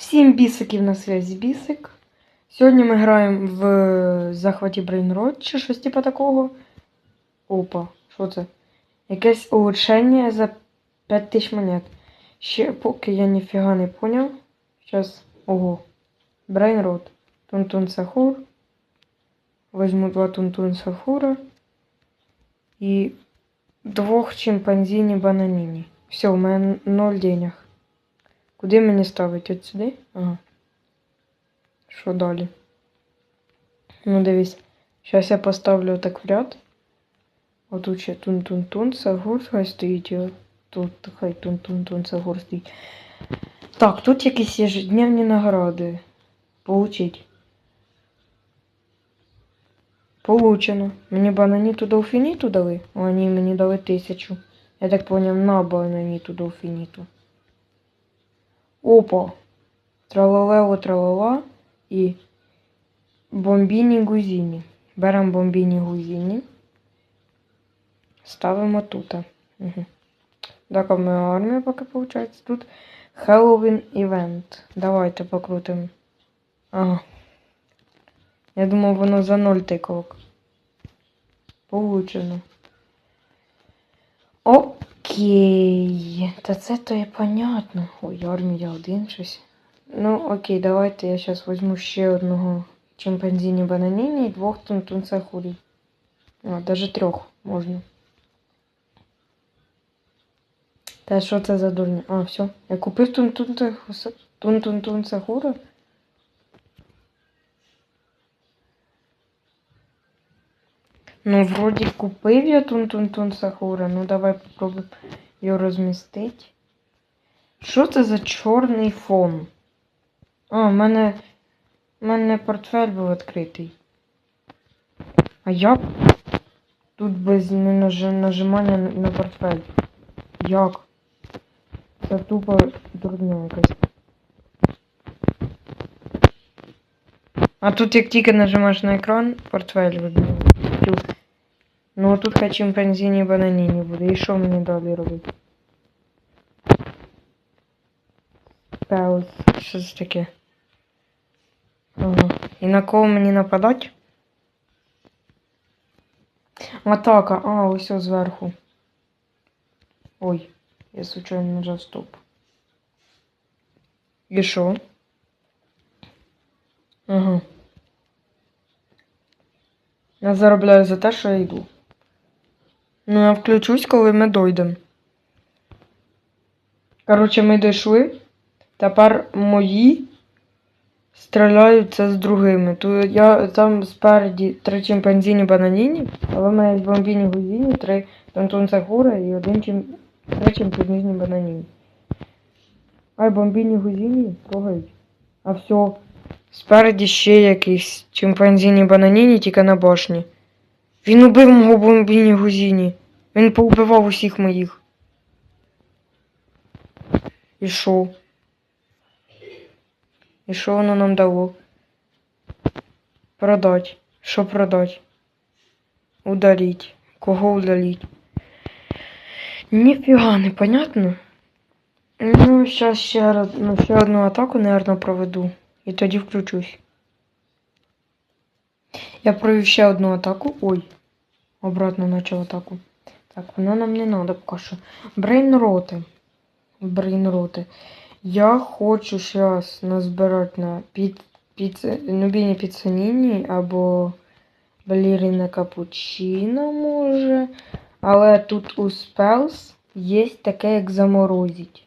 Всім бісиків на связі бісик. Сьогодні ми граємо в захваті Brainrot чи щось типу такого. Опа, що це? Якесь улучшення за 5000 монет. Ще поки я ніфіга не поняв. Зараз. Ого. Brainrot. Тунтун Сахур. Возьму два Тунтун Сахура. І двох чимпанзіні бананіні. Все, у мене ноль денег. Куди мені ставити? От сюди? Ага. Що далі? Ну, дивись. Зараз я поставлю так в ряд. Отут ще тун-тун-тун, сагур хай стоїть. І тут хай тун-тун-тун, сагур стоїть. Так, тут якісь ежедневні награди. Получить. Получено. Мені бананіту долфініту дали? Вони мені дали тисячу. Я так поняв, на бананіту долфініту. Опа. Тралалео тралала і бомбіні гузіні. Беремо бомбіні гузіні. Ставимо тут. Угу. Так, а в мене армія поки виходить. Тут Хеллоуін івент. Давайте покрутимо. Ага. Я думав, воно за ноль тиковок. Получено. Окей. Та це то і понятно. Ой, армія один щось. Ну, окей, давайте я зараз візьму ще одного чимпанзіні бананіні і двох тунтунця хурі. А, навіть трьох можна. Та що це за дурня? А, все. Я купив тунтунця хура. Ну, вроді купив я тун-тун-тун Сахура. Ну, давай попробуємо його розмістити. Що це за чорний фон? А, в мене. в мене портфель був відкритий. А як? Тут без нажимання на- на портфель. Як? Це тупо дурня якась. А тут як тільки нажимаєш на екран, портфель видно. Ну а тут хай чимпанзіні бананіні буде. І що мені далі робити? Пеус. Що це таке? Ага. І на кого мені нападать? Атака. А, ось ось зверху. Ой, я случайно нажав стоп. І що? Ага. Я заробляю за те, що я йду. Ну, я включусь, коли ми дойдемо. Коротше, ми дійшли. Тепер мої стріляються з другими. То я там спереді три чимпанзіні бананіні, але в мене бомбіні гузіні, три тонтун сахура і один чим... три чимпанзіні бананіні. Ай, бомбіні гузіні трогають. А все. Спереді ще якийсь чимпанзіні бананіні, тільки на башні. Він убив мого бомбіні гузіні. Він поубивав усіх моїх. І що? І що воно нам дало? Продать. Що продать? Удалить. Кого удалить? Ніфіга, непонятно. Ну, зараз ще, раз- ну, ще одну атаку, наверное, проведу. І тоді включусь. Я провів ще одну атаку. Ой. Обратно начал атаку. Так, вона нам не надо поки що. Брейнроти. Брейнроти. Я хочу зараз назбирати на під, під, Нубіні Піцаніні або Балерина Капучино може. Але тут у Spells є таке, як заморозить.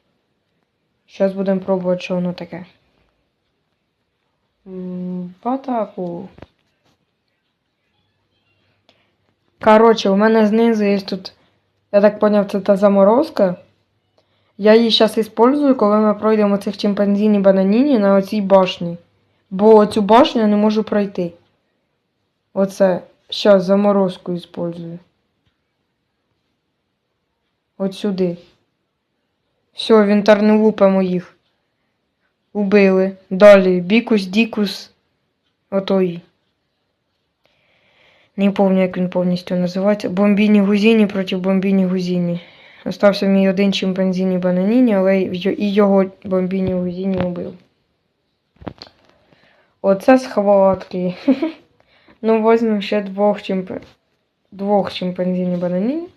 Зараз будемо пробувати, що воно таке. В атаку. Короче, у мене знизу є тут, я так поняв, це та заморозка. Я її зараз использую, коли ми пройдемо цих чимпанзіні бананіні на оцій башні. Бо цю башню я не можу пройти. Оце. Зараз заморозку использую. От сюди. Все, не лупимо їх. Убили. Далі. Бікус, дікус. Отой. Не пам'ятаю, як він повністю називається. Бомбіні гузіні проти бомбіні гузіні. Остався мій один чимпанзіні бананіні, але і його бомбіні гузіні убив. Оце схватки. ну, возьмемо ще двох чимп... двох чимпанзінів бананів.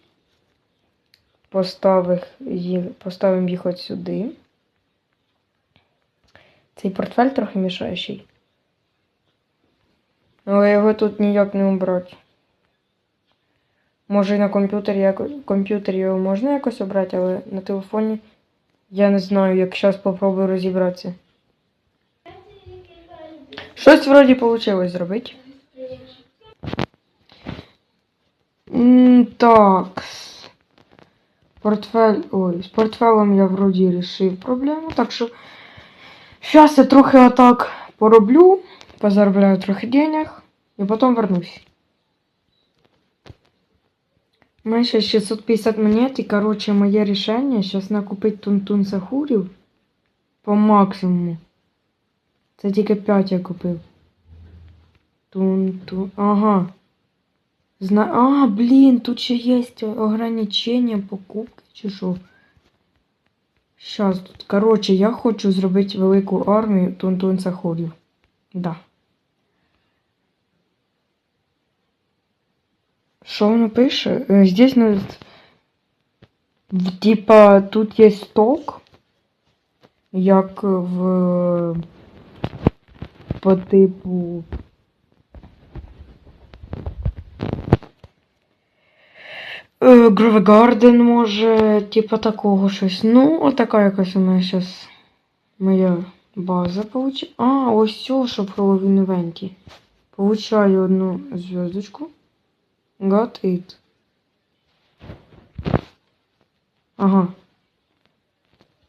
Поставив їх, поставимо їх от сюди. Цей портфель трохи мішаючий. Але його тут ніяк не убрати. Може і на комп'ютері яко... комп'ютері його можна якось обрати, але на телефоні я не знаю, як зараз попробую розібратися. Щось вроді вийшло зробити. Так. Портфель. Ой, з портфелем я вроді рішив проблему. Так що. Зараз я трохи отак пороблю, позаробляю трохи денег і потім вернусь. У мене ще 650 монет, і, короче, моє рішення зараз накупити тун-тун сахурів по максимуму. Це тільки 5 я купив. Тун-тун. Ага. Зна... А, блін, тут ще є ограничення покупки чи що. Щас тут. Коротше, я хочу зробити велику армію тун-тун сахурів. Да. Що воно пише? Е, Здесь ну, типа тут є сток, як в по типу. Грова Гарден може, типа такого щось. Ну, отака якась у мене зараз моя база получила. А, ось все, що про в. Получаю одну зв'язочку. Got it. Ага.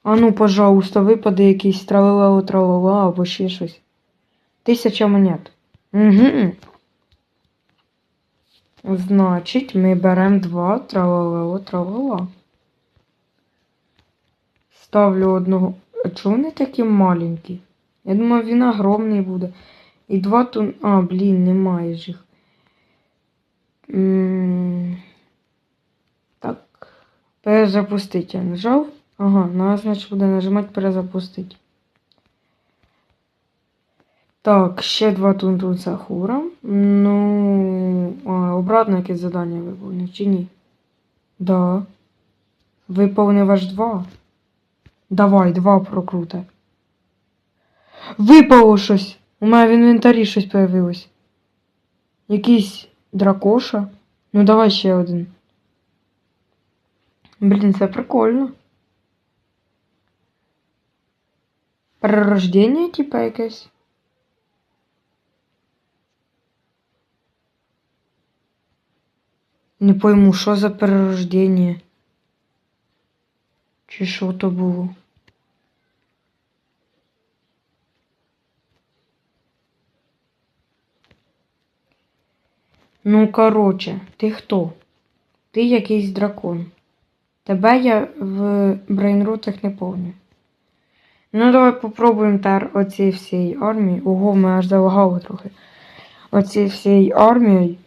А ну, пожалуйста, випаде якийсь тралала тралала або ще щось. Тисяча монет. Угу. Значить, ми беремо два тралала тралала. Ставлю одного. А чого вони такі маленькі? Я думав, він огромний буде. І два тун. А, блін, немає ж їх. Так. Перезапустить я нажав. Ага, надо, значить, буде нажимати перезапустити. Так, ще два тунтун сахура. Ну, а, обратно якесь завдання виповнив, чи ні? Да. Виповнив аж два. Давай, два прокрутай. Випало щось. У мене в інвентарі щось появилось. Якийсь дракоша. Ну давай ще один. Блін, це прикольно. Перерождення, типа, якесь. Не пойму, що за перерождення. Чи що то було? Ну, короче, ти хто? Ти якийсь дракон. Тебе я в брейнрутах не помню. Ну, давай попробуємо тепер оці всієї армії. Ого, ми аж залагало трохи. Оці всієї армії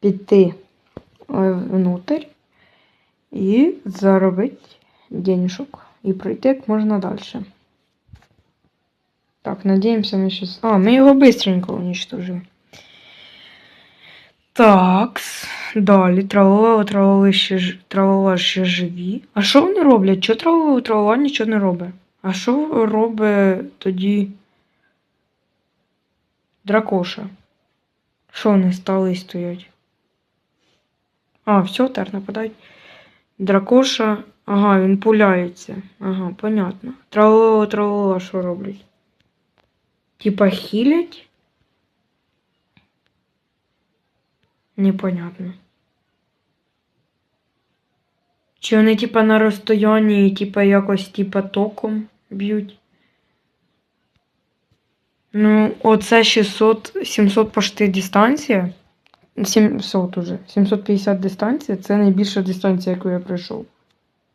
піти внутрь і заробити денежок. І пройти як можна далі. Так, надіємося, ми щось. А, ми його быстренько уничтожимо. Так, далі травова, травова ще, травова ще живі. А що вони роблять? Чого травова, травова нічого не робить? А що робить тоді дракоша? Що вони стали стоять? А, все, тепер нападають. Дракоша. Ага, він пуляється. Ага, понятно. Травова, травова, що роблять? Типа хілять? Непонятно. Чи вони, типа, на розстоянні, і, типа, якось, типа, током б'ють? Ну, оце 600, 700 пошти дистанція. 700 уже. 750 дистанція. Це найбільша дистанція, яку я пройшов.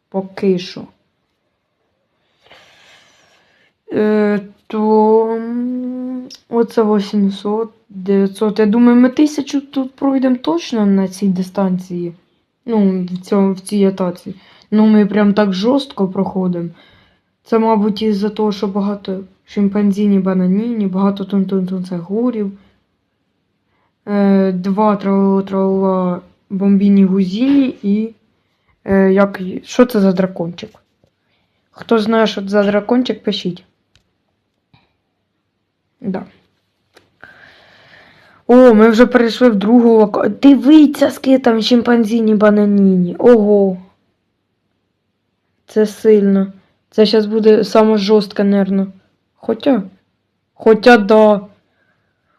Поки що. Е, то оце 800, 900. Я думаю, ми тисячу тут пройдемо точно на цій дистанції. Ну, в, цьому, в цій атаці. Ну, ми прям так жорстко проходимо. Це, мабуть, із-за того, що багато шимпанзіні бананіні, багато тунтунтунцегурів, е, два трала бомбіні гузіні і. Е, як, що це за дракончик? Хто знає, що це за дракончик, пишіть. Да. О, ми вже перейшли в другу локацію. Дивіться, скільки там шимпанзіні бананіні. Ого. Це сильно. Це зараз буде саме жорстко, нервно. Хоча. Хоча да.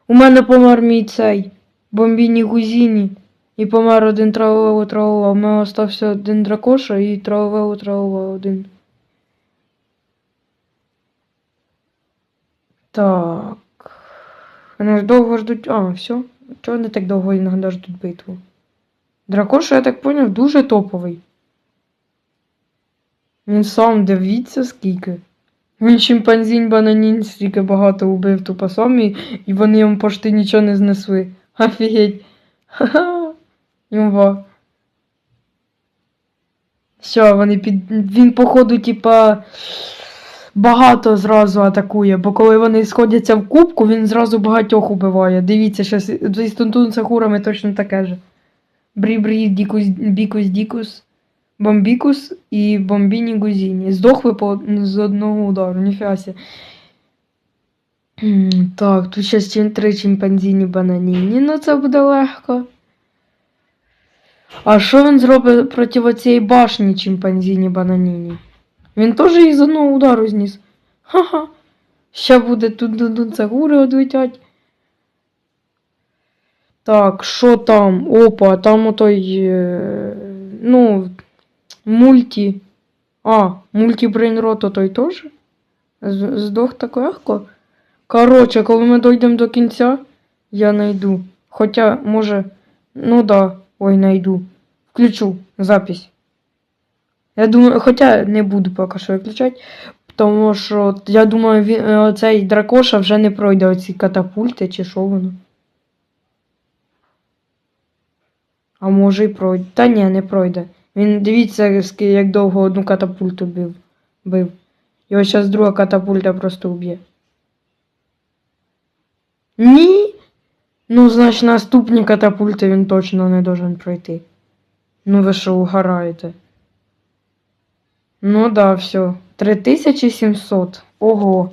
У мене помер мій цей. Бомбіні гузіні. І помер один травове травова. У мене остався один дракоша і травове травова один. Так. Вони ж довго ждуть. А, все. Чого вони так довго іноді ждуть битву? Дракоша, я так поняв, дуже топовий. Він сам дивіться скільки. Він шимпанзінь бананін стільки багато убив тупо сам, і, вони йому почти нічого не знесли. Офігеть. Ха-ха. Імба. Все, вони під. Він, походу, типа. Багато зразу атакує, бо коли вони сходяться в кубку, він зразу багатьох убиває. Дивіться, щас з Тунтун точно таке же. Брі-брі, дікус, бікус, дікус, бомбікус і бомбіні гузіні. Здохли по, з одного удару, ніфіга сі. М, Так, тут ще чим три чимпанзіні бананіні, ну це буде легко. А що він зробить проти оцієї башні чимпанзіні бананіні? Він теж з одного удару зніс. Ха-ха. Ще тут тут цагури одлетять. Так, що там? Опа, там отой. е, Ну, мульті. А, мультібрейнрот той теж? Здох так легко. Коротше, коли ми дійдемо до кінця, я найду. Хоча, може. Ну да, ой, найду. Включу запись. Я думаю, хоча не буду поки що виключати, тому що я думаю, він, е, цей дракоша вже не пройде оці катапульти чи що воно. А може і пройде. Та ні, не пройде. Він дивіться, як довго одну катапульту бив. бив. Його зараз друга катапульта просто уб'є. Ні. Ну, значить, наступні катапульти він точно не должен пройти. Ну ви що, угораєте? Ну да, все. 3700. Ого.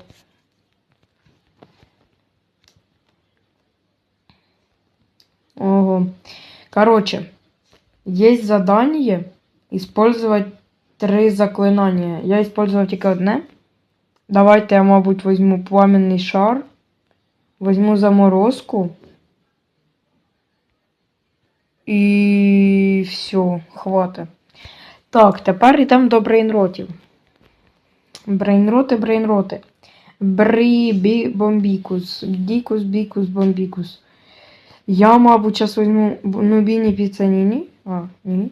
Ого. Короче, есть задание использовать три заклинания. Я использовал только одне. Давайте я, мабуть, возьму пламенный шар. Возьму заморозку. І все, хватить. Так, тепер йдемо до брейнротів. Брейнроти, брейнроти. Брі, бі, бомбікус. Дікус, бікус, бомбікус. Я, мабуть, зараз візьму Нубіні Піцаніні. А, ні.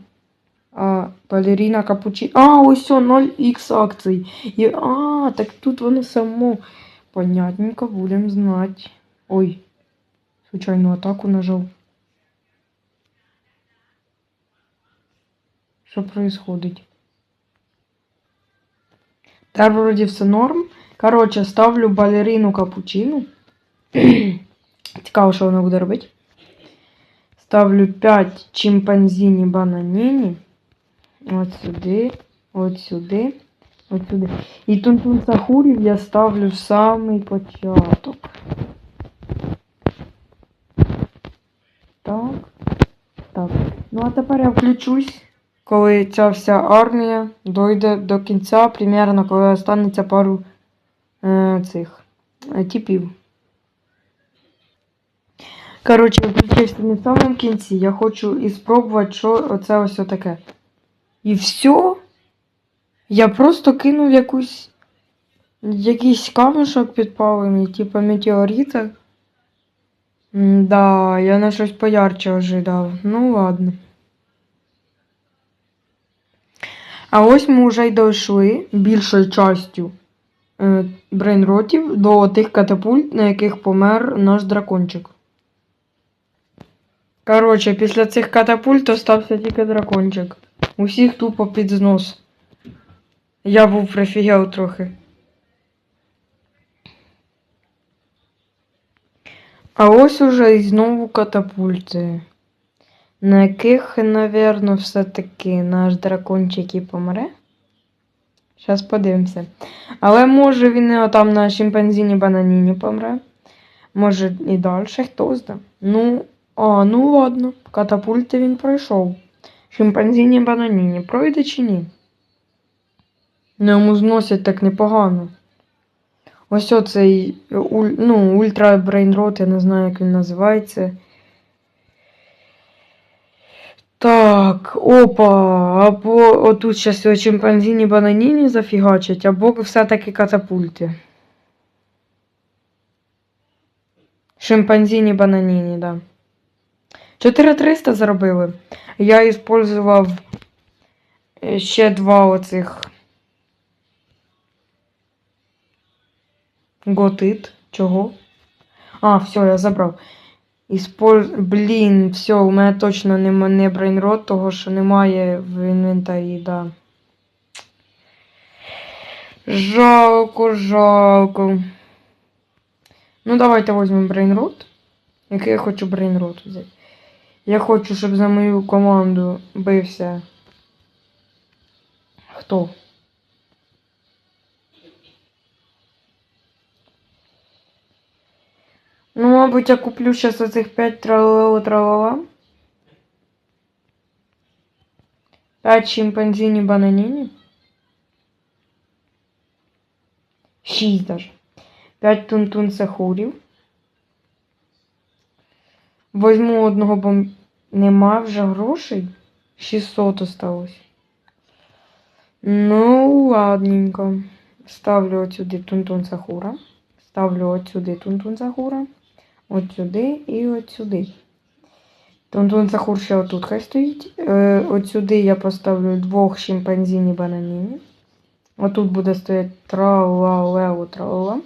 А, балеріна Капучі. А, ось все, 0х акцій. І, а, так тут воно само. Понятненько, будемо знати. Ой. Случайну атаку нажав. Що происходить? Та вроді все норм. Коротше, ставлю балерину капучину. Цікаво, що вона буде робити. Ставлю 5 чимпанзіні бананіні. От сюди, от сюди, от сюди. І тунтун сахурів я ставлю в самий початок. Так. Так. Ну а тепер я включусь, Коли ця вся армія дойде до кінця, примерно, коли останеться пару е, цих е, типів. Коротше, включився не в самому кінці. Я хочу і спробувати, що оце ось таке. І все. Я просто кинув якусь. Якийсь камешок підпалений, типу метеорита. Да, я на щось поярче ожидав. Ну ладно. А ось ми вже й дійшли більшою частю е, брейнротів до тих катапульт, на яких помер наш дракончик. Коротше, після цих катапульт остався тільки дракончик. Усіх тупо під знос. Я був прифігел трохи. А ось уже і знову катапульти, на яких, напевно, все-таки наш дракончик і помре. Зараз подивимося. Але може він і там на шимпанзіні бананіні помре. Може і далі, хто знає. Ну, а, ну ладно, катапульти він пройшов. Шимпанзіні бананіні пройде чи ні? Ну, йому зносять так непогано. Ось оцей ну, ультра брейнрот, я не знаю, як він називається. Так, опа, або отут зараз чимпанзіні бананіні зафігачать, або все-таки катапульти. Шимпанзіні бананіні, да. 4300 заробили. Я іспользував е, ще два оцих. Готит. Чого? А, все, я забрав. Іспольз... Блін, все, у мене точно нема не брейнрот, того що немає в інвентарі, да. Жалко, жалко. Ну, давайте візьмемо брейнрот. Який я хочу брейнрот взяти. Я хочу, щоб за мою команду бився. Хто? Ну, мабуть, я куплю сейчас оцих 5 тралала тралала. 5 шимпанзіні бананіні. 6 даже. 5 тунтун сахурів. Возьму одного бом... Нема вже грошей. 600 осталось. Ну, ладненько. Ставлю от сюди тунтун сахура. Ставлю от сюди тунтун сахура. От сюди і от сюди. Тунтун сахур ще отут хай стоїть. Е, от сюди я поставлю двох шимпанзіні бананіні. Отут буде стояти тралалео тралала.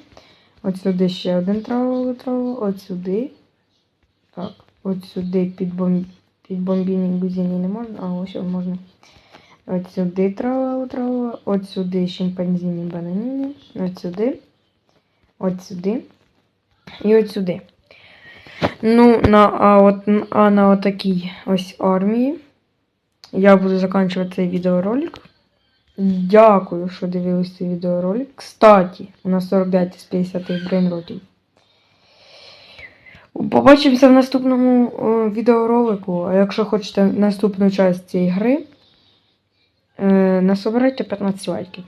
От сюди ще один тралалео тралала. От сюди. Так, от сюди під, бом... під бомбіні гузіні не можна, а ось можна. От сюди тралалео тралала. От сюди шимпанзіні бананіні. От сюди. От сюди. І от сюди. Ну, на, а, от, а на отакій ось армії я буду закінчувати цей відеоролик. Дякую, що дивились цей відеоролик. Кстати, у нас 49 з 50 брейнротів. Побачимося в наступному е, відеоролику. А якщо хочете наступну часть цієї гри, е, насобирайте 15 лайків.